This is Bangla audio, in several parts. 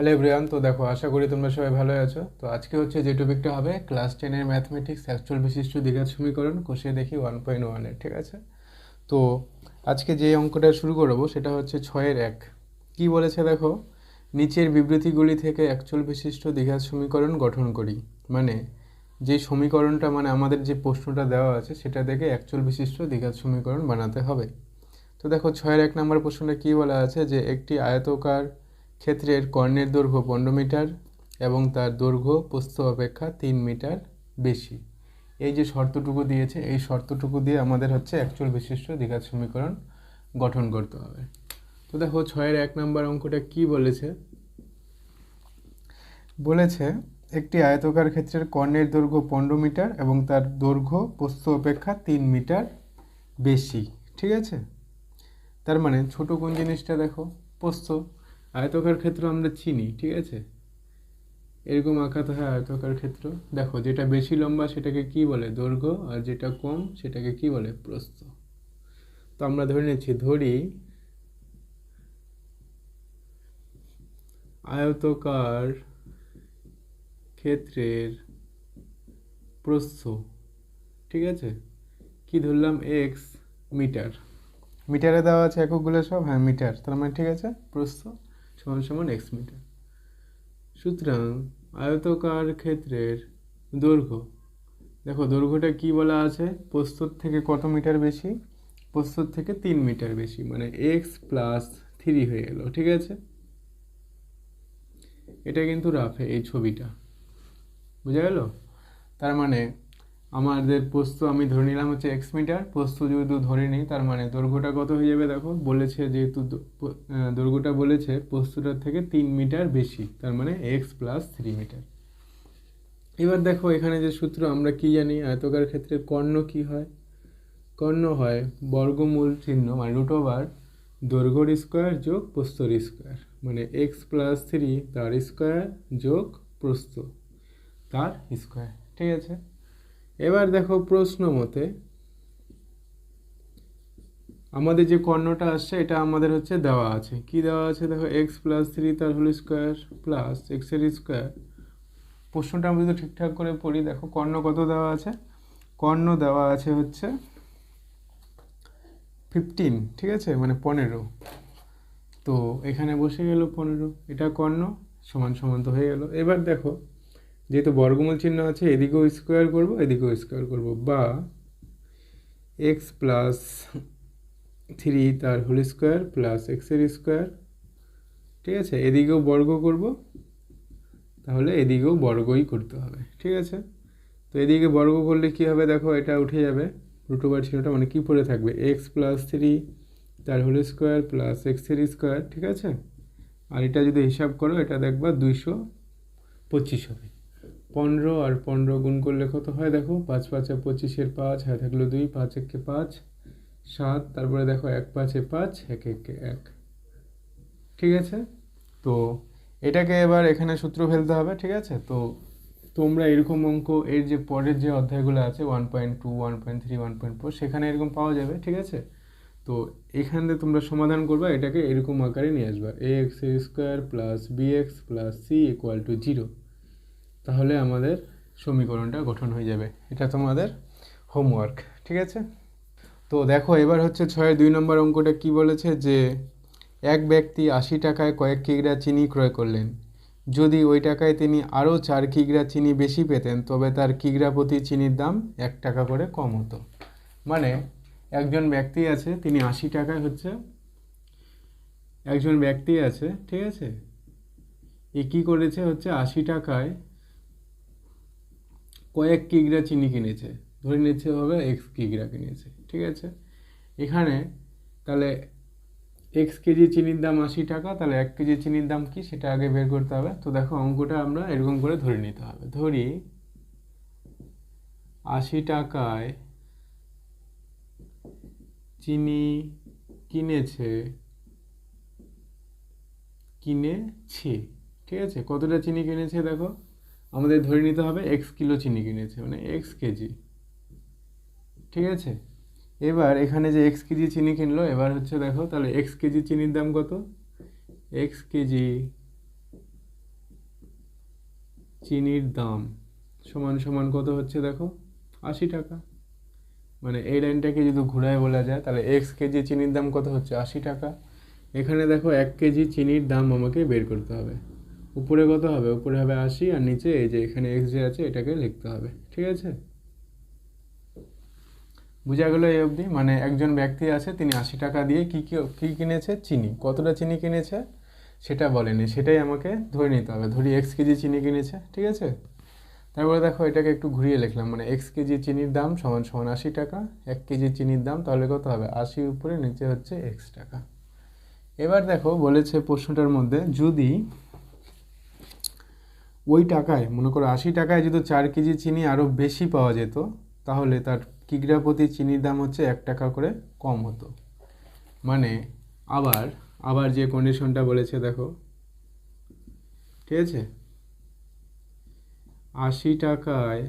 হ্যালো এভরিওয়ান তো দেখো, আশা করি তোমরা সবাই ভালো আছো। তো আজকে হচ্ছে যে টপিকটা হবে ক্লাস টেনের ম্যাথমেটিক্স অ্যাকচুয়াল বিশিষ্ট দ্বিঘাত সমীকরণ কোষে দেখি ওয়ান পয়েন্ট ওয়ানের ঠিক আছে? তো আজকে যে অঙ্কটা শুরু করব সেটা হচ্ছে ছয়ের এক। কি বলেছে দেখো? নিচের বিবৃতিগুলি থেকে অ্যাকচুয়াল বিশিষ্ট দ্বিঘাত সমীকরণ গঠন করি। মানে যে সমীকরণটা মানে আমাদের যে প্রশ্নটা দেওয়া আছে, সেটা থেকে অ্যাকচুয়াল বিশিষ্ট দ্বিঘাত সমীকরণ বানাতে হবে। তো দেখো, ছয়ের এক নম্বর প্রশ্নটা কী বলা আছে? যে একটি আয়তকার ক্ষেত্রের কর্ণের দৈর্ঘ্য পনেরো মিটার এবং তার দৈর্ঘ্য প্রস্থ অপেক্ষা তিন মিটার বেশি। এই যে শর্তটুকু দিয়েছে, এই শর্তটুকু দিয়ে আমাদের হচ্ছে অ্যাকচুয়াল বিশিষ্ট দ্বিঘাত সমীকরণ গঠন করতে হবে। তো দেখো, ছয়ের এক নম্বর অঙ্কটা কি বলেছে? বলেছে, একটি আয়তকার ক্ষেত্রের কর্ণের দৈর্ঘ্য পনেরো মিটার এবং তার দৈর্ঘ্য প্রস্থ অপেক্ষা তিন মিটার বেশি। ঠিক আছে? তার মানে ছোট কোন জিনিসটা দেখো? প্রস্থ। আয়তকার ক্ষেত্র আমরা চিনি, ঠিক আছে? এরকম আঁকাতে হয় আয়তকার ক্ষেত্র। দেখো, যেটা বেশি লম্বা সেটাকে কি বলে? দৈর্ঘ্য, আর যেটা কম সেটাকে কি বলে? প্রস্থ। তো আমরা ধরে নিচ্ছি, ধরি আয়তকার ক্ষেত্রের প্রস্থ, ঠিক আছে? কি ধরলাম? X meter. মিটারে দেওয়া আছে এককগুলো সব? হ্যাঁ মিটার। তার মানে ঠিক আছে? প্রস্থ। সমান সমান এক্স মিটার সুতরাং আয়তকার ক্ষেত্রের দৈর্ঘ্য। দেখো দৈর্ঘ্যটা কি বলা আছে? প্রস্তর থেকে কত মিটার বেশি? প্রস্তর থেকে তিন মিটার বেশি মানে এক্স প্লাস থ্রি হয়ে গেল, ঠিক আছে? এটা কিন্তু রাফে এই ছবিটা। বুঝা গেল? তার মানে আমাদের পোস্ত আমি ধরে নিলাম হচ্ছে এক্স মিটার পোস্ত যেহেতু ধরে নিই, তার মানে দৈর্ঘ্যটা কত হয়ে যাবে দেখো? বলেছে যেহেতু দৈর্ঘ্যটা বলেছে পোস্তটার থেকে তিন মিটার বেশি, তার মানে এক্স প্লাস থ্রি মিটার এবার দেখো এখানে যে সূত্র, আমরা কি জানি? আয়তকার ক্ষেত্রে কর্ণ কি হয়? কর্ণ হয় বর্গমূল চিহ্ন মানে রুট ওভার দৈর্ঘ্যর স্কোয়ার যোগ প্রস্তর স্কোয়ার মানে এক্স প্লাস থ্রি তার স্কোয়ার যোগ প্রস্ত তার স্কোয়ার ঠিক আছে? এবার দেখো প্রশ্ন মতে, আমাদের যে কর্ণটা আসছে, এটা আমাদের হচ্ছে দেওয়া আছে। কি দেওয়া আছে? দেখো এক্স প্লাস থ্রি তার হোল স্কোয়ার প্লাস এক্সের স্কোয়ার প্রশ্নটা আমরা যদি ঠিকঠাক করে পড়ি, দেখো কর্ণ কত দেওয়া আছে? কর্ণ দেওয়া আছে হচ্ছে ফিফটিন ঠিক আছে? মানে পনেরো। তো এখানে বসে গেল পনেরো। এটা কর্ণ, সমান সমান তো হয়ে গেল। এবার দেখো যেহেতু বর্গমূল চিহ্ন আছে, এদিকেও স্কোয়ার করব, এদিকেও স্কোয়ার করব। বা এক্স প্লাস থ্রি তার হোল স্কোয়ার প্লাস এক্সের স্কোয়ার ঠিক আছে? এদিকেও বর্গ করব, তাহলে এদিকেও বর্গই করতে হবে, ঠিক আছে? তো এদিকে বর্গ করলে কি হবে দেখো, এটা উঠে যাবে। রুটোবার চিহ্নটা মানে কী পড়ে থাকবে? এক্স প্লাস থ্রি তার হোল স্কোয়ার প্লাস এক্সের স্কোয়ার ঠিক আছে? আর এটা যদি হিসাব করো, এটা দেখবা দুইশো পঁচিশ হবে। পনেরো আর পনেরো গুণ করলে কত হয় দেখো? পাঁচ, পাঁচে পঁচিশের পাঁচ হ্যাঁ থাকল দুই, পাঁচ একে পাঁচ, সাত, তারপরে দেখো এক, পাঁচে পাঁচ, এক, একে এক। ঠিক আছে? তো এটাকে এবার এখানে সূত্র ফেলতে হবে, ঠিক আছে? তো তোমরা এরকম অঙ্ক, এর যে পরের যে অধ্যায়গুলো আছে one point two one point three one point four সেখানে এরকম পাওয়া যাবে, ঠিক আছে? তো এখান এখানে তোমরা সমাধান করবা, এটাকে এরকম আকারে নিয়ে আসবা a x square plus b x plus c equal to zero তাহলে আমাদের সমীকরণটা গঠন হয়ে যাবে। এটা তোমাদের হোমওয়ার্ক ঠিক আছে? তো দেখো, এবার হচ্ছে ছয় দুই নম্বর অঙ্কটা কি বলেছে যে, এক ব্যক্তি আশি টাকায় কয়েক কিগ্রা চিনি ক্রয় করলেন। যদি ওই টাকায় তিনি আরও চার কিগ্রা চিনি বেশি পেতেন, তবে তার কিগ্রা প্রতি চিনির দাম এক টাকা করে কম হতো। মানে একজন ব্যক্তি আছে, তিনি আশি টাকায় হচ্ছে, একজন ব্যক্তি আছে, ঠিক আছে? এ কী করেছে হচ্ছে, আশি টাকায় কয়েক কিগ্রা চিনি কিনেছে। ধরে নিচ্ছে হবে এক্স কিগ্রা কিনেছে, ঠিক আছে? এখানে তাহলে এক্স কেজি চিনির দাম আশি টাকা, তাহলে এক কেজি চিনির দাম কি? সেটা আগে বের করতে হবে। তো দেখো, অঙ্কটা আমরা এরকম করে ধরে নিতে হবে। ধরি আশি টাকায় চিনি কিনেছে কিনেছে, ঠিক আছে? কতটা চিনি কিনেছে দেখো? আমাদের ধরে নিতে হবে এক্স কিলো চিনি কিনেছে মানে এক্স কেজি। ঠিক আছে? এবার এখানে যে এক্স কেজি চিনি কিনলো, এবার হচ্ছে দেখো, তাহলে এক্স কেজি চিনির দাম কত? এক্স কেজি চিনির দাম সমান সমান কত হচ্ছে দেখো? আশি টাকা। মানে এই লাইনটাকে যদি ঘুরায় বলা যায়, তাহলে এক্স কেজি চিনির দাম কত হচ্ছে? আশি টাকা। এখানে দেখো এক কেজি চিনির দাম আমাকে বের করতে হবে। উপরে কত হবে? উপরে হবে আশি আর নিচে এই যে এখানে এক্স যে আছে, এটাকে লিখতে হবে। ঠিক আছে? বোঝা গেল এই অবধি? মানে একজন ব্যক্তি আছে, তিনি আশি টাকা দিয়ে কী কী কী কিনেছে? চিনি। কতটা চিনি কিনেছে? সেটা বলেনি। সেটাই আমাকে ধরে নিতে হবে। ধরি এক্স কেজি চিনি কিনেছে। ঠিক আছে? তারপরে দেখো, এটাকে একটু ঘুরিয়ে লিখলাম। মানে এক্স কেজি চিনির দাম সমান সমান আশি টাকা। এক কেজি চিনির দাম তাহলে কত হবে? আশি উপরে, নিচে হচ্ছে এক্স টাকা। এবার দেখো, বলেছে প্রশ্নটার মধ্যে, যদি ওই টাকায়, মনে করো আশি টাকায় যদি চার কেজি চিনি আরও বেশি পাওয়া যেত, তাহলে তার কিগ্রা প্রতি চিনির দাম হচ্ছে এক টাকা করে কম হতো। মানে আবার আবার যে কন্ডিশনটা বলেছে দেখো, ঠিক আছে? আশি টাকায়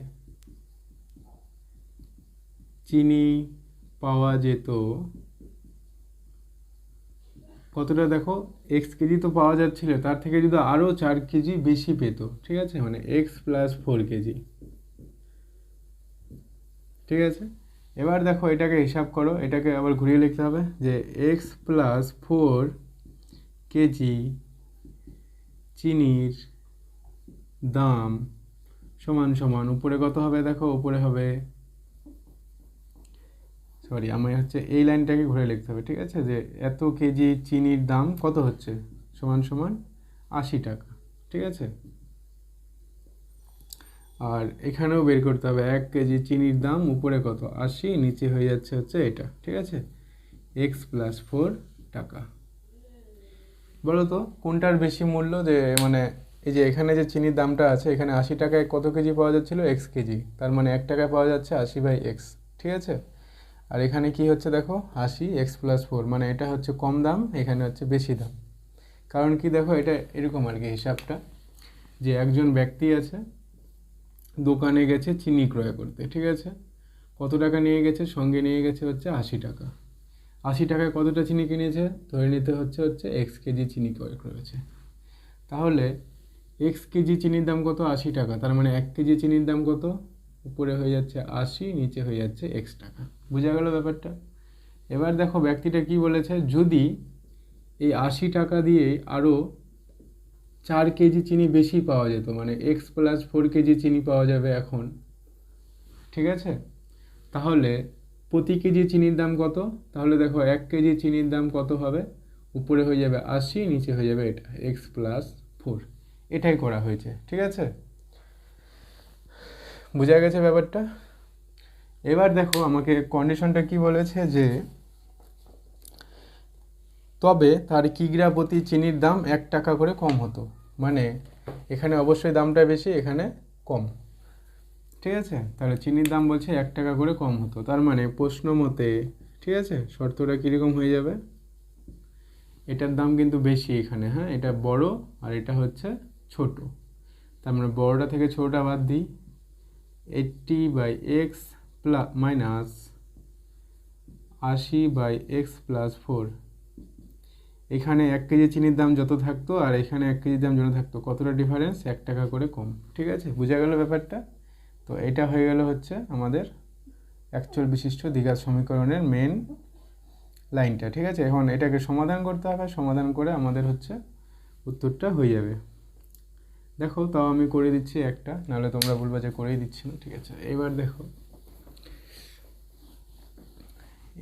চিনি পাওয়া যেত কতটা দেখো এক্স কেজি তো পাওয়া যাচ্ছিল, তার থেকে যদি আরও চার কেজি বেশি পেত, ঠিক আছে? মানে এক্স প্লাস ফোর কেজি। ঠিক আছে? এবার দেখো এটাকে হিসাব করো, এটাকে আবার ঘুরিয়ে লিখতে হবে যে এক্স প্লাস ফোর কেজি চিনির দাম সমান সমান, উপরে কত হবে দেখো? উপরে হবে সরি আমার হচ্ছে এই লাইনটাকে ঘুরে লিখতে হবে, ঠিক আছে? যে এত কেজি চিনির দাম কত হচ্ছে? সমান সমান আশি টাকা, ঠিক আছে? আর এখানেও বের করতে হবে, এক কেজি চিনির দাম উপরে কত? আশি, নিচে হয়ে যাচ্ছে হচ্ছে এটা, ঠিক আছে? এক্স প্লাস ফোর টাকা। বলো তো, কোনটার বেশি মূল্য? যে মানে এই যে এখানে যে চিনির দামটা আছে, এখানে আশি টাকায় কত কেজি পাওয়া যাচ্ছিল? X KG. তার মানে এক টাকায় পাওয়া যাচ্ছে আশি বাই এক্স, ঠিক আছে? আর এখানে কি হচ্ছে দেখো? আশি এক্স প্লাস ফোর মানে এটা হচ্ছে কম দাম, এখানে হচ্ছে বেশি দাম। কারণ কি দেখো, এটা এরকম আর কি হিসাবটা, যে একজন ব্যক্তি আছে, দোকানে গেছে চিনি ক্রয় করতে, ঠিক আছে? কত টাকা নিয়ে গেছে? সঙ্গে নিয়ে গেছে হচ্ছে আশি টাকা। আশি টাকায় কতটা চিনি কিনেছে? ধরে নিতে হচ্ছে হচ্ছে এক্স কেজি চিনি ক্রয় করেছে। তাহলে এক্স কেজি চিনির দাম কত? আশি টাকা। তার মানে এক কেজি চিনির দাম কত? উপরে হয়ে যাচ্ছে আশি, নিচে হয়ে যাচ্ছে এক্স টাকা। বোঝা গেল ব্যাপারটা? এবার দেখো ব্যক্তিটা কি বলেছে, যদি এই আশি টাকা দিয়ে আরও চার কেজি চিনি বেশি পাওয়া যেত মানে এক্স প্লাস ফোর কেজি চিনি পাওয়া যাবে এখন, ঠিক আছে? তাহলে প্রতি কেজি চিনির দাম কত? তাহলে দেখো এক কেজি চিনির দাম কত হবে? উপরে হয়ে যাবে আশি, নিচে হয়ে যাবে এটা এক্স প্লাস ফোর এটাই করা হয়েছে, ঠিক আছে? বোঝা গেছে ব্যাপারটা? এবার দেখো আমাকে কন্ডিশনটা কি বলেছে যে, তবে তার কিগ্রা প্রতি চিনির দাম এক টাকা করে কম হতো। মানে এখানে অবশ্যই দামটা বেশি, এখানে কম। ঠিক আছে? তাহলে চিনির দাম বলছে এক টাকা করে কম হতো। তার মানে প্রশ্ন মতে, ঠিক আছে? শর্তটা কীরকম হয়ে যাবে? এটার দাম কিন্তু বেশি এখানে হ্যাঁ? এটা বড় আর এটা হচ্ছে ছোট। তার মানে বড়টা থেকে ছোটটা বাদ দিই। Eighty by x plus minus আশি বাই এক্স প্লাস ফোর। এখানে এক কেজি চিনির দাম যত থাকতো আর এখানে এক কেজির দাম যত থাকতো, কতটা ডিফারেন্স এক টাকা করে কম। ঠিক আছে? বোঝা গেল ব্যাপারটা? তো এটা হয়ে গেল হচ্ছে আমাদের অ্যাকচুয়াল বিশিষ্ট দ্বিঘাত সমীকরণের মেন লাইনটা ঠিক আছে? এখন এটাকে সমাধান করতে হবে। সমাধান করে আমাদের হচ্ছে উত্তরটা হয়ে যাবে। দেখো, তাও আমি করে দিচ্ছি একটা, নাহলে তোমরা বলবে যে করেই দিচ্ছি না। ঠিক আছে? এবার দেখো।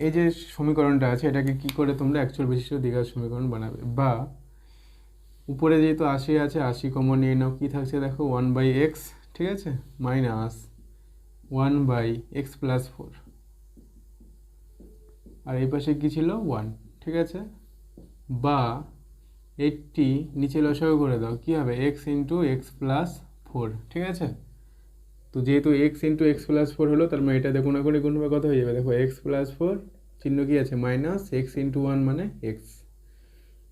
এই যে সমীকরণটা আছে, এটাকে কি করে তোমরা অ্যাকচুয়াল বিশিষ্ট দ্বিঘাত সমীকরণ বানাবে? বা উপরে যেহেতু আশি আছে, আশি কমন নিয়ে নাও, কী থাকছে দেখো? ওয়ান বাই এক্স ঠিক আছে? Minus one by x plus four আর এই পাশে কী ছিল? ওয়ান ঠিক আছে? বা এইটটি নিচে লসাগু করে দাও, কী হবে? X into x plus four ঠিক আছে? তো যেহেতু x into x plus four হলো, তার মানে এটা দেখুন করে গুণ কত হয়ে যাবে? দেখো এক্স প্লাস ফোর চিহ্ন কী আছে? মাইনাস এক্স ইন্টু ওয়ান মানে এক্স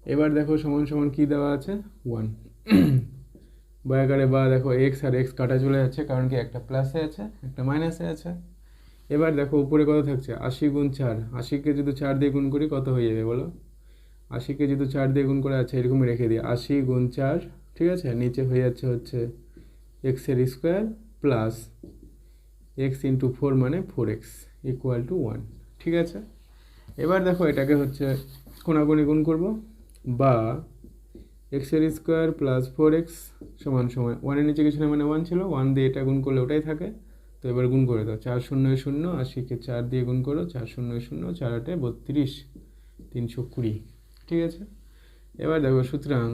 এবার দেখো, সমান সমান কী দেওয়া আছে? ওয়ান বা আকারে বা দেখো এক্স আর এক্স কাটা চলে যাচ্ছে, কারণ কি একটা প্লাসে আছে, একটা মাইনাসে আছে। এবার দেখো, উপরে কত থাকছে? আশি গুণ চার। আশিকে যদি চার দিয়ে গুণ করি, কত হয়ে যাবে বলো? আশিকে যদি চার দিয়ে গুণ করে আছে এরকমই রেখে দিই। আশি গুণ চার, ঠিক আছে? নিচে হয়ে যাচ্ছে হচ্ছে এক্সের square plus x into four মানে four x equal to one ঠিক আছে? এবার দেখো এটাকে হচ্ছে কোনাকুনি গুণ করব, বা এক্সের স্কোয়ার প্লাস ফোর এক্স সমান সমান ওয়ানের নিচে কিছু না মানে ওয়ান ছিল ওয়ান দিয়ে এটা গুণ করলে ওটাই থাকে। তো এবার গুণ করে দাও, চার শূন্য শূন্য আশিকে চার দিয়ে গুণ করো, চার শূন্য শূন্য, চার আটে বত্রিশ, তিনশো কুড়ি, ঠিক আছে? এবার দেখো সুতরাং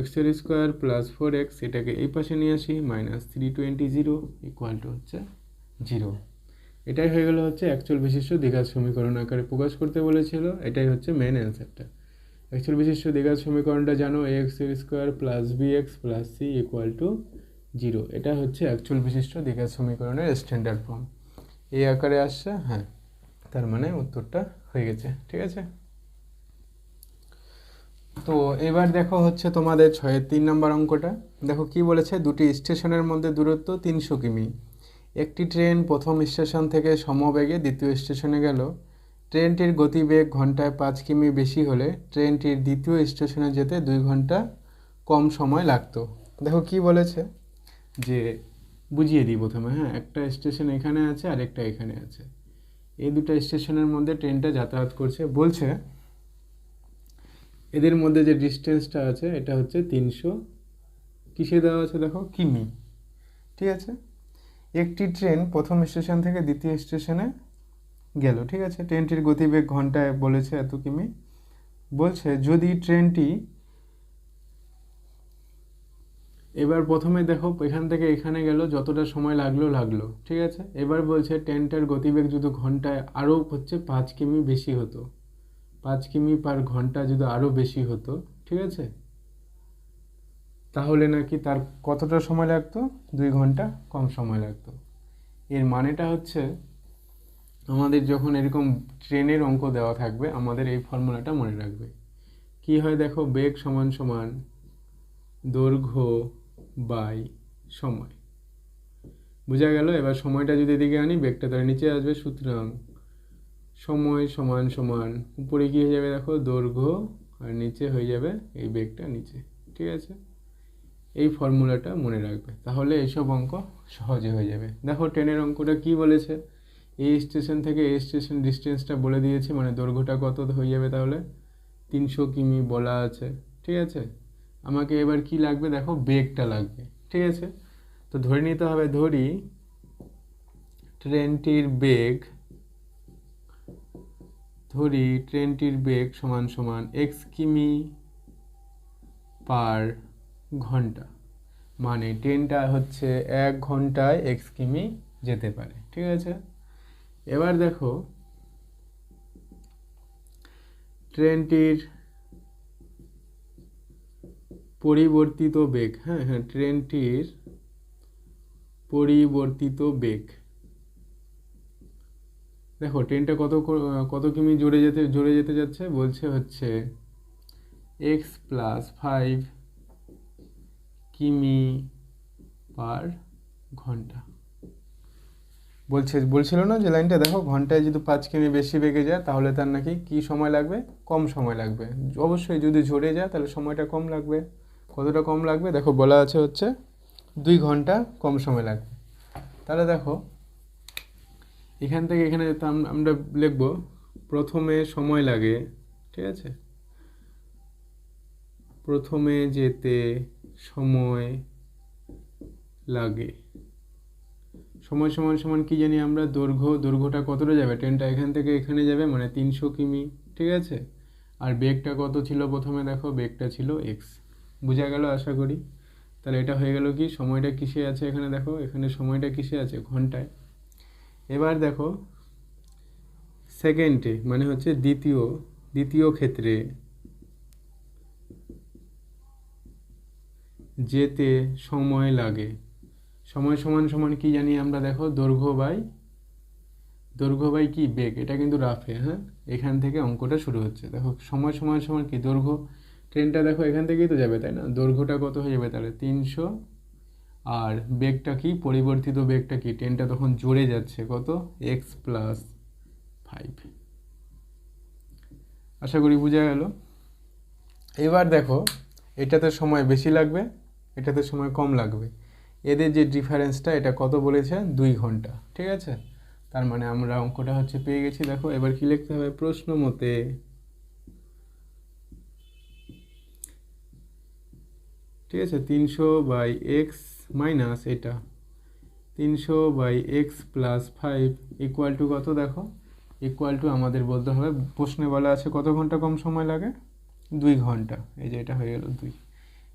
এক্সের স্কোয়ার প্লাস ফোর এক্স এটাকে এই পাশে নিয়ে আসি minus three twenty zero equal to হচ্ছে জিরো এটাই হয়ে গেল হচ্ছে অ্যাকচুয়াল বিশিষ্ট দ্বিঘাত সমীকরণ আকারে প্রকাশ করতে বলেছিল, এটাই হচ্ছে মেন অ্যান্সারটা অ্যাকচুয়াল বিশিষ্ট দ্বিঘাত সমীকরণটা জানো a x square plus b x plus c equal to zero এটা হচ্ছে অ্যাকচুয়াল বিশিষ্ট দ্বিঘাত সমীকরণের স্ট্যান্ডার্ড ফর্ম এই আকারে আসছে হ্যাঁ তার মানে উত্তরটা হয়ে গেছে, ঠিক আছে? তো এবার দেখো হচ্ছে তোমাদের ছয়ের তিন নম্বর অঙ্কটা। দেখো কি বলেছে? দুটি স্টেশনের মধ্যে দূরত্ব তিনশো কিমি। একটি ট্রেন প্রথম স্টেশন থেকে সমবেগে দ্বিতীয় স্টেশনে গেল। ট্রেনটির গতিবেগ ঘন্টায় পাঁচ কিমি বেশি হলে ট্রেনটির দ্বিতীয় স্টেশনে যেতে দুই ঘণ্টা কম সময় লাগতো। দেখো কি বলেছে? যে বুঝিয়ে দিই প্রথমে হ্যাঁ একটা স্টেশন এখানে আছে আর একটা এখানে আছে। এই দুটো স্টেশনের মধ্যে ট্রেনটা যাতায়াত করছে। বলছে এদের মধ্যে যে ডিস্টেন্সটা আছে, এটা হচ্ছে তিনশো। কিসে দেওয়া আছে দেখো? কিমি। ঠিক আছে? একটি ট্রেন প্রথম স্টেশন থেকে দ্বিতীয় স্টেশনে গেল, ঠিক আছে? ট্রেনটির গতিবেগ ঘন্টায় বলেছে এত কিমি। বলছে, যদি ট্রেনটি এবার প্রথমে দেখো, এখান থেকে এখানে গেল, যতটা সময় লাগল লাগল, ঠিক আছে? এবার বলছে ট্রেনটার গতিবেগ যদি ঘন্টায় আরও হচ্ছে পাঁচ কিমি বেশি হতো। পাঁচ কিমি পার ঘণ্টা যদি আরও বেশি হতো, ঠিক আছে? তাহলে নাকি তার কতটা সময় লাগতো? দুই ঘণ্টা কম সময় লাগতো। এর মানেটা হচ্ছে আমাদের যখন এরকম ট্রেনের অঙ্ক দেওয়া থাকবে, আমাদের এই ফর্মুলাটা মনে রাখবে। কি হয় দেখো, বেগ সমান সমান দৈর্ঘ্য বাই সময়। বোঝা গেল? এবার সময়টা যদি এদিকে আনি, বেগটা তার নিচে আসবে, সুতরাং সময় সমান সমান। উপরে হয়ে যাবে দেখো? দৈর্ঘ্য। আর নিচে হয়ে যাবে এই বেগটা নিচে। ঠিক আছে? এই ফর্মুলাটা মনে রাখবে। তাহলে এইসব অঙ্ক সহজে হয়ে যাবে। দেখো ট্রেনের অঙ্কটা কি বলেছে? এই স্টেশন থেকে এই স্টেশন ডিস্টেন্সটা বলে দিয়েছে। মানে দৈর্ঘ্যটা কত হয়ে যাবে তাহলে? তিনশো কিমি বলা আছে। ঠিক আছে? আমাকে এবার কি লাগবে? দেখো, বেগটা লাগবে। ঠিক আছে? তো ধরে নিতে হবে, ধরি, ট্রেনটির বেগ ধরি ট্রেনটির বেগ সমান সমান এক্স কিমি পার ঘণ্টা। মানে ট্রেনটা হচ্ছে এক ঘন্টায় এক্স কিমি যেতে পারে, ঠিক আছে? এবার দেখো, ট্রেনটির পরিবর্তিত বেগ হ্যাঁ হ্যাঁ ট্রেনটির পরিবর্তিত বেগ দেখো ট্রেনটা কত কত কিমি জোরে যেতে জোরে যেতে যাচ্ছে? বলছে হচ্ছে এক্স প্লাস ফাইভ কিমি পার ঘণ্টা। বলছে, বলছিল না যে লাইনটা, দেখো, ঘন্টায় যদি পাঁচ কিমি বেশি বেগে যায়, তাহলে তার নাকি কি সময় লাগবে? কম সময় লাগবে। অবশ্যই যদি ঝরে যায়, তাহলে সময়টা কম লাগবে। কতটা কম লাগবে? দেখো, বলা আছে হচ্ছে দুই ঘণ্টা কম সময় লাগবে। তাহলে দেখো এখান থেকে এখানে যেতে আমরা লিখব, প্রথমে সময় লাগে ঠিক আছে? প্রথমে যেতে সময় লাগে সময় সমান সমান কি জানি আমরা? দৈর্ঘ্য, দৈর্ঘ্যটা কতটা যাবে? ট্রেনটা এখান থেকে এখানে যাবে মানে তিনশো কিমি, ঠিক আছে? আর বেগটা কত ছিল প্রথমে দেখো? বেগটা ছিল এক্স বোঝা গেল আশা করি? তাহলে এটা হয়ে গেল কি? সময়টা কিসে আছে এখানে দেখো? এখানে সময়টা কিসে আছে? ঘন্টায়। এবার দেখো সেকেন্ডে মানে হচ্ছে দ্বিতীয় দ্বিতীয় ক্ষেত্রে যেতে সময় লাগে। সময় সমান সমান কি জানি আমরা দেখো, দৈর্ঘ্য বাই দৈর্ঘ্য বাই কি? বেগ। এটা কিন্তু রাফে হ্যাঁ? এখান থেকে অঙ্কটা শুরু হচ্ছে। দেখো, সময় সমান সমান কি? দৈর্ঘ্য। ট্রেনটা দেখো, এখান থেকেই তো যাবে, তাই না? দৈর্ঘ্যটা কত হয়ে যাবে তাহলে? তিনশো আর বেগটা কি? পরিবর্তিত বেগটা কি? ট্রেনটা তখন জোরে যাচ্ছে। কত? এক্স প্লাস ফাইভ আশা করি বোঝা গেল। এবার দেখো, এটাতে সময় বেশি লাগবে, এটাতে সময় কম লাগবে। এদের যে ডিফারেন্সটা এটা কত বলেছে? দুই ঘণ্টা। ঠিক আছে? তার মানে আমরা অঙ্কটা হচ্ছে পেয়ে গেছি। দেখো, এবার কি লিখতে হবে? প্রশ্ন মতে। ঠিক আছে? তিনশো বাই এক্স মাইনাস এটা তিনশো by x plus five equal to কত দেখো? ইকুয়াল টু আমাদের বলতে হবে, প্রশ্নে বলা আছে কত ঘণ্টা কম সময় লাগে? দুই ঘণ্টা। এই যে এটা হয়ে গেল দুই।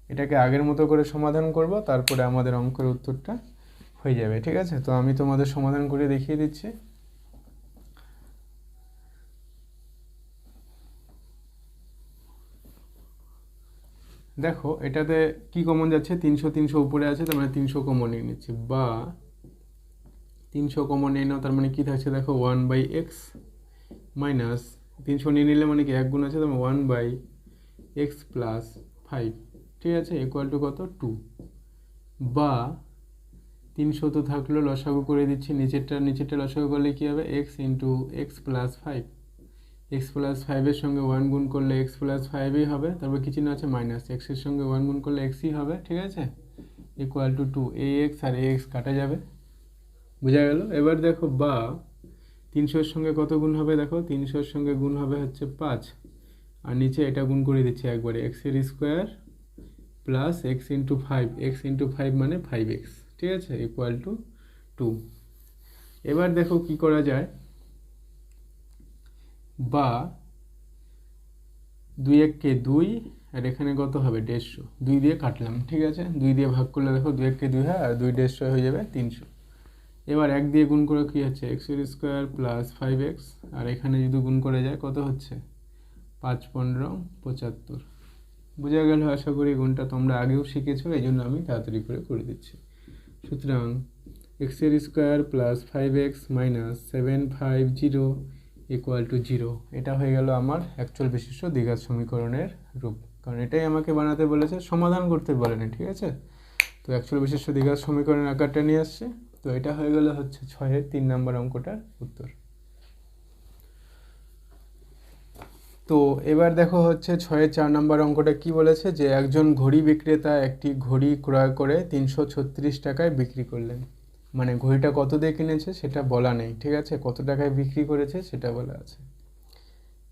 এটাকে আগের মতো করে সমাধান করব, তারপরে আমাদের অঙ্কের উত্তরটা হয়ে যাবে, ঠিক আছে? তো আমি তোমাদের সমাধান করে দেখিয়ে দিচ্ছি। দেখো, এটাতে কি কমন যাচ্ছে? তিনশো তিনশো উপরে আছে, তার মানে তিনশো কমন নিয়ে নিচ্ছি। বা তিনশো কমন নিয়ে নাও, তার মানে কী থাকছে? দেখো ওয়ান বাই এক্স মাইনাস তিনশো নিয়ে নিলে মানে কি? এক গুণ আছে, তার মানে one by x plus five ঠিক আছে? ইকুয়াল টু কত? টু বা তিনশো তো থাকল, লসাগু করে দিচ্ছি, নিচেরটা নিচেরটা লসাগু করলে কী হবে? X into x plus five x plus ফাইভের সঙ্গে ওয়ান গুণ করলে এক্স প্লাস ফাইভই হবে, তারপর কি চিহ্ন আছে? মাইনাস এক্সের সঙ্গে ওয়ান গুণ করলে এক্সই হবে, ঠিক আছে? Equal to two a x R a x কাটা যাবে। বোঝা গেল? এবার দেখো বা, তিনশোর সঙ্গে কত গুণ হবে দেখো? তিনশোর সঙ্গে গুণ হবে হচ্ছে পাঁচ। আর নিচে এটা গুণ করে দিচ্ছি একবারে এক্সের square plus x into five x into five মানে ফাইভ এক্স ঠিক আছে? ইকুয়াল টু টু এবার দেখো কি করা যায়? বা দুই এককে দুই, আর এখানে কত হবে? দেড়শো। দুই দিয়ে কাটলাম, ঠিক আছে? দুই দিয়ে ভাগ করলে দেখো দুই এককে দুই হয়, আর দুই দেড়শো হয়ে যাবে তিনশো। এবার এক দিয়ে গুণ করে কী হচ্ছে? এক্সের স্কোয়ার প্লাস ফাইভ এক্স, আর এখানে যদি গুণ করে যায়, কত হচ্ছে? পাঁচ পনেরো পঁচাত্তর। বোঝা গেল, আশা করি গুণটা তোমরা আগেও শিখেছো, এই জন্য আমি তাড়াতাড়ি করে করে দিচ্ছি। সুতরাং এক্সের square plus five x minus seven five zero equal to zero এটা হয়ে গেল আমার অ্যাকচুয়াল বিশিষ্ট দ্বিঘাত সমীকরণের রূপ। কারণ এটাই আমাকে বানাতে বলেছে, সমাধান করতে বলেনি, ঠিক আছে? তো অ্যাকচুয়াল বিশিষ্ট দ্বিঘাত সমীকরণের আকারটা নিয়ে আসছে। তো এটা হয়ে গেল হচ্ছে ছয়ের তিন নম্বর অঙ্কটার উত্তর। তো এবার দেখো হচ্ছে ছয়ের চার নম্বর অঙ্কটা কি বলেছে যে একজন ঘড়ি বিক্রেতা একটি ঘড়ি ক্রয় করে তিনশো ছত্রিশ টাকায় বিক্রি করলেন। মানে ঘড়িটা কত দিয়ে কিনেছে সেটা বলা নেই, ঠিক আছে? কত টাকায় বিক্রি করেছে সেটা বলা আছে।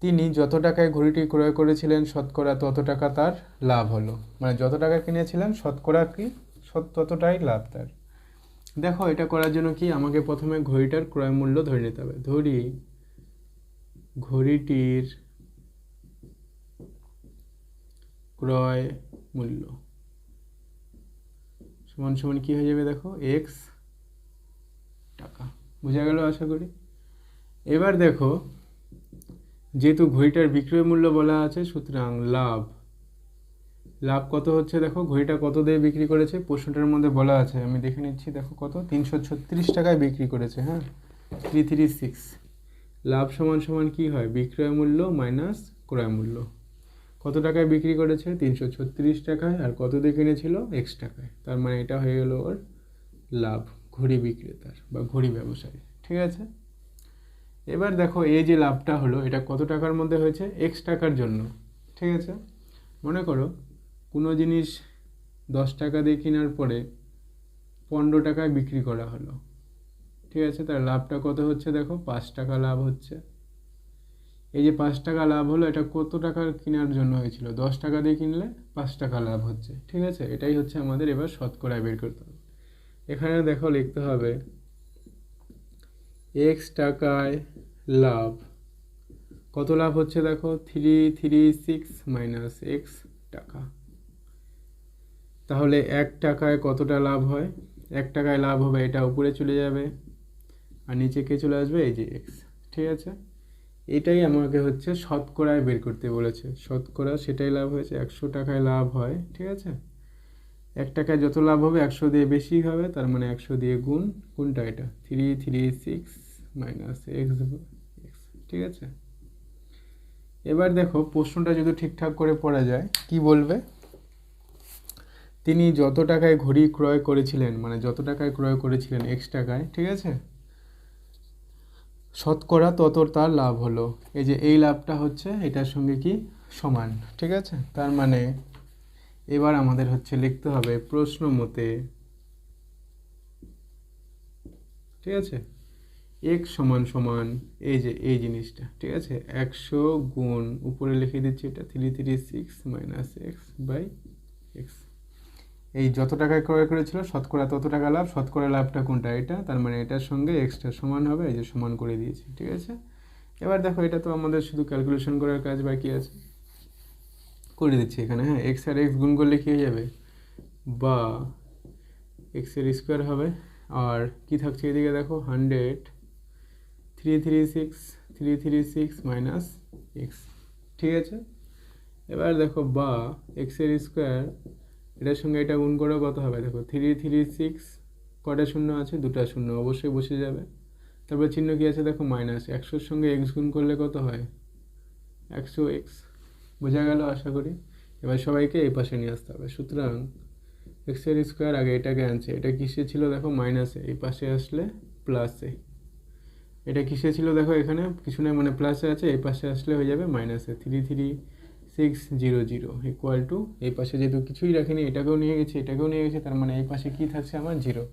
তিনি যত টাকায় ঘড়িটি ক্রয় করেছিলেন শতকরা তত টাকা তার লাভ হলো। মানে যত টাকা কিনেছিলেন শতকরা কি? ততটাই লাভ তার। দেখো, এটা করার জন্য কি আমাকে প্রথমে ঘড়িটার ক্রয় মূল্য ধরে নিতে হবে। ধরি, ঘড়িটির ক্রয় মূল্য সমান সমান কী হয়ে যাবে দেখো? এক্স টাকা। বোঝা গেল আশা করি? এবার দেখো, যেহেতু ঘড়িটার বিক্রয় মূল্য বলা আছে, সুতরাং লাভ। লাভ কত হচ্ছে দেখো? ঘড়িটা কত দিয়ে বিক্রি করেছে? প্রশ্নটার মধ্যে বলা আছে, আমি দেখে নিচ্ছি, দেখো কত? তিনশো ছত্রিশ টাকায় বিক্রি করেছে হ্যাঁ? Three three six. লাভ সমান সমান কী হয়? বিক্রয় মূল্য মাইনাস ক্রয় মূল্য। কত টাকায় বিক্রি করেছে? তিনশো ছত্রিশ টাকায়, আর কত দিয়ে কিনেছিল? এক্স টাকায়। তার মানে এটা হয়ে গেল ওর লাভ। ঘড়ি বিক্রেতার বা ঘড়ি ব্যবসায়ী, ঠিক আছে? এবার দেখো এই যে লাভটা হলো, এটা কত টাকার মধ্যে হয়েছে? এক্স টাকার জন্য, ঠিক আছে? মনে করো, কোনো জিনিস দশ টাকা দিয়ে কেনার পরে পনেরো টাকায় বিক্রি করা হলো, ঠিক আছে? তার লাভটা কত হচ্ছে দেখো? পাঁচ টাকা লাভ হচ্ছে। এই যে পাঁচ টাকা লাভ হলো, এটা কত টাকার কেনার জন্য হয়েছিল? দশ টাকা দিয়ে কিনলে পাঁচ টাকা লাভ হচ্ছে, ঠিক আছে? এটাই হচ্ছে আমাদের এবার শতকরায় বের করতে হবে। এখানে দেখো লিখতে হবে এক্স টাকায় লাভ, কত লাভ হচ্ছে দেখো? Three three six minus x টাকা। তাহলে এক টাকায় কতটা লাভ হয়? এক টাকায় লাভ হবে, এটা উপরে চলে যাবে, আর নিচে কে চলে আসবে? এই যে এক্স ঠিক আছে? এটাই আমাকে হচ্ছে শতকরায় বের করতে বলেছে। শতকরা সেটাই লাভ হয়েছে, একশো টাকায় লাভ হয়, ঠিক আছে? এক টাকায় যত লাভ হবে, একশো দিয়ে বেশি হবে, তার মানে একশো দিয়ে গুণ কোনটা এটা three three six minus x x ঠিক আছে? এবার দেখো, প্রশ্নটা যদি ঠিকঠাক করে পড়া যায়, কি বলবে? তিনি যত টাকায় ঘড়ি ক্রয় করেছিলেন মানে যত টাকায় ক্রয় করেছিলেন এক্স টাকায়, ঠিক আছে? শতকরা তত তার লাভ হলো। এই যে এই লাভটা হচ্ছে, এটার সঙ্গে কি? সমান, ঠিক আছে? তার মানে এবার আমাদের হচ্ছে লিখতে হবে প্রশ্ন মতে। ঠিক আছে? এক্স সমান সমান এই যে, এই জিনিসটা, ঠিক আছে? একশো গুণ উপরে লিখে দিচ্ছি এটা three three six minus x by x এই যত টাকায় ক্রয় করেছিল, শতকরা তত টাকা লাভ, শতকরা লাভটা কোনটা? এটা, তার মানে এটার সঙ্গে এক্সট্রা সমান হবে, এই যে সমান করে দিয়েছি, ঠিক আছে? এবার দেখো, এটা তো আমাদের শুধু ক্যালকুলেশন করার কাজ বাকি আছে। করে দিচ্ছি এখানে হ্যাঁ এক্স আর এক্স গুণ করলে কী হয়ে যাবে? বা এক্সের স্কোয়ার হবে, আর কি থাকছে এদিকে দেখো hundred three three six three three six minus x ঠিক আছে? এবার দেখো, বা এক্সের স্কোয়ার এটার সঙ্গে এটা গুণ করে কত হবে? দেখো থ্রি থ্রি সিক্স কটা শূন্য আছে? দুটা শূন্য, অবশ্যই বসে যাবে। তারপর চিহ্ন কী আছে? দেখো মাইনাস একশোর সঙ্গে এক্স গুণ করলে কত হয়? একশো এক্স বোঝা গেল আশা করি। এবার সবাইকে এই পাশে নিয়ে আসতে হবে। সুতরাং এক্সের স্কোয়ার আগে এটাকে আনছে। এটা কিসে ছিল দেখো? মাইনাসে এই পাশে আসলে প্লাসে এটা কিসে ছিল দেখো এখানে? কিছু নয় মানে প্লাসে আছে, এই পাশে আসলে হয়ে যাবে মাইনাসে three three six zero zero equal to এই পাশে যেহেতু কিছুই রাখিনি, এটাকেও নিয়ে গেছি, এটাকেও নিয়ে গেছে, তার মানে এই পাশে কী থাকছে আমার? জিরো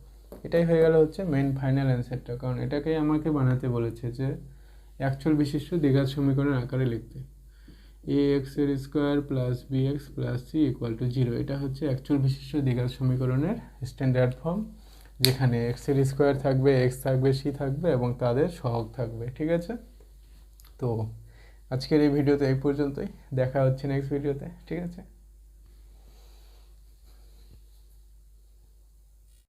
এটাই হয়ে গেল হচ্ছে মেন ফাইনাল অ্যান্সারটা কারণ এটাকেই আমাকে বানাতে বলেছে যে অ্যাকচুয়াল বিশিষ্ট দ্বিঘাত সমীকরণের আকারে লিখতে। এ এক্সের square plus b x plus c equal to zero এটা হচ্ছে অ্যাকচুয়াল বিশিষ্ট দ্বিঘাত সমীকরণের স্ট্যান্ডার্ড ফর্ম যেখানে এক্সের স্কোয়ার থাকবে এক্স থাকবে সি থাকবে এবং তাদের সহগ থাকবে, ঠিক আছে? তো আজকের এই ভিডিওতে এই পর্যন্তই। দেখা হচ্ছে নেক্সট ভিডিওতে ঠিক আছে?